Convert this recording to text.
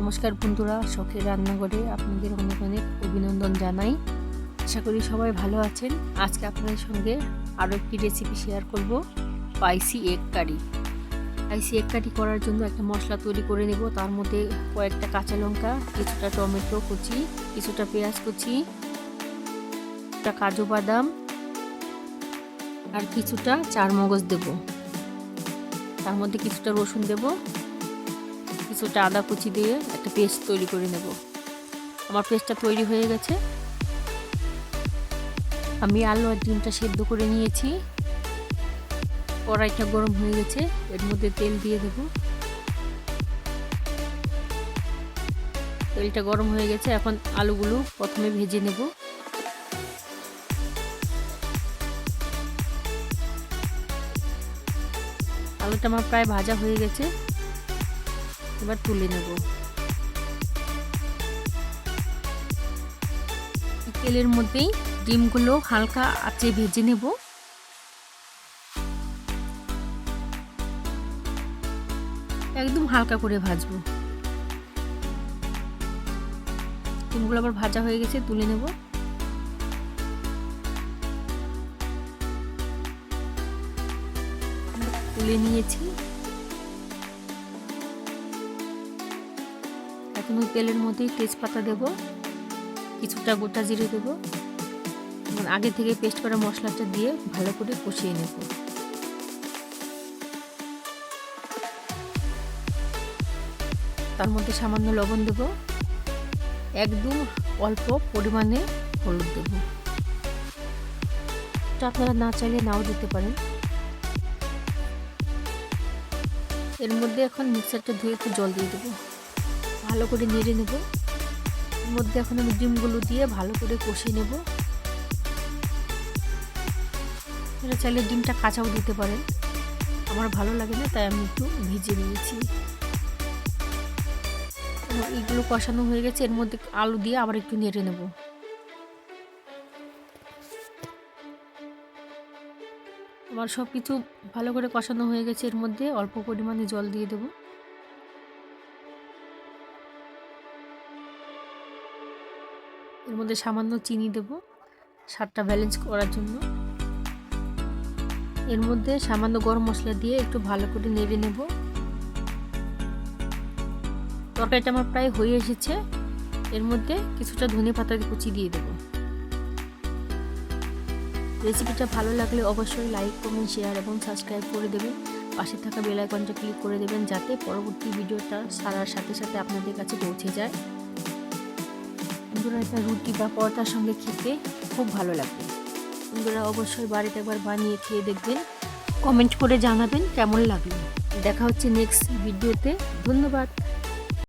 নমস্কার বন্ধুরা, শখের রান্নাঘরে আপনাদের অনেক অনেক অভিনন্দন জানাই। আশা করি সবাই ভালো আছেন। আজকে আপনাদের সঙ্গে আরও একটি রেসিপি শেয়ার করব spicy egg curry spicy egg curry করার জন্য একটা মশলা তৈরি করে নেব। তার মধ্যে কয়েকটা কাঁচা লঙ্কা, কিছুটা টমেটো কুচি, কিছুটা পেঁয়াজ কুচি একটা কাজু বাদাম, আর কিছুটা চার মগজ দেব। তার মধ্যে কিছুটা রসুন দেবো। কিছুটা আদা কুচি দিয়ে একটা পেস্ট তৈরি করে নেব। আমার পেস্টটা তৈরি হয়ে গেছে। আমি আলু আর ডিমটা সেদ্ধ করে নিয়েছি। কড়াইটা গরম হয়ে গেছে, এর মধ্যে তেল দিয়ে দেব। তেলটা গরম হয়ে গেছে, এখন আলুগুলো প্রথমে ভেজে নেব। আলুটা আমার প্রায় ভাজা হয়ে গেছে। এবার তুলে নেব। তেলের মধ্যেই ডিমগুলো হালকা আঁচে ভেজে নেব। একদম হালকা করে ভাজবো। ডিমগুলো আবার ভাজা হয়ে গেছে, তুলে নেব। তুলে নিয়েছি। ওই তেলের মধ্যেই তেজপাতা দেব, কিছুটা গোটা জিরে দেব আগে থেকে পেস্ট করা মশলাটা দিয়ে ভালো করে কষিয়ে নেব। তার মধ্যে সামান্য লবণ দেব, একদম অল্প পরিমাণে হলুদ দেব। আপনারা না চাইলে নাও দিতে পারেন। এর মধ্যে এখন মিক্সারটা ধুয়ে একটু জল দিয়ে দেবো। ভালো করে নেড়ে নেব। এর মধ্যে এখন আমি ডিমগুলো দিয়ে ভালো করে কষিয়ে নেব। এটা চাইলে ডিমটা কাঁচাও দিতে পারেন। আমার ভালো লাগে না, তাই আমি একটু ভিজে নিয়েছি। এইগুলো কষানো হয়ে গেছে, এর মধ্যে আলু দিয়ে আবার একটু নেড়ে নেব। আমার সব কিছু ভালো করে কষানো হয়ে গেছে, এর মধ্যে অল্প পরিমাণে জল দিয়ে দেবো। এর মধ্যে সামান্য চিনি দেব, স্বাদটা ব্যালেন্স করার জন্য। এর মধ্যে সামান্য গরম মশলা দিয়ে একটু ভালো করে নেড়ে নেব। তরকারিটা আমার প্রায় হয়ে এসেছে, এর মধ্যে কিছুটা ধনে পাতা কুচি দিয়ে দেব। রেসিপিটা ভালো লাগলে অবশ্যই লাইক, কমেন্ট শেয়ার এবং সাবস্ক্রাইব করে দেবেন। পাশে থাকা বেল আইকনটা ক্লিক করে দেবেন যাতে পরবর্তী ভিডিওটা সারার সাথে সাথে আপনাদের কাছে পৌঁছে যায়। বন্ধুরা এটা রুটি বা পরোটার সঙ্গে খেতে খুব ভালো লাগবে। বন্ধুরা অবশ্যই বাড়িতে একবার বানিয়ে খেয়ে দেখবেন। কমেন্ট করে জানাবেন কেমন লাগল। দেখা হচ্ছে নেক্সট ভিডিওতে ধন্যবাদ।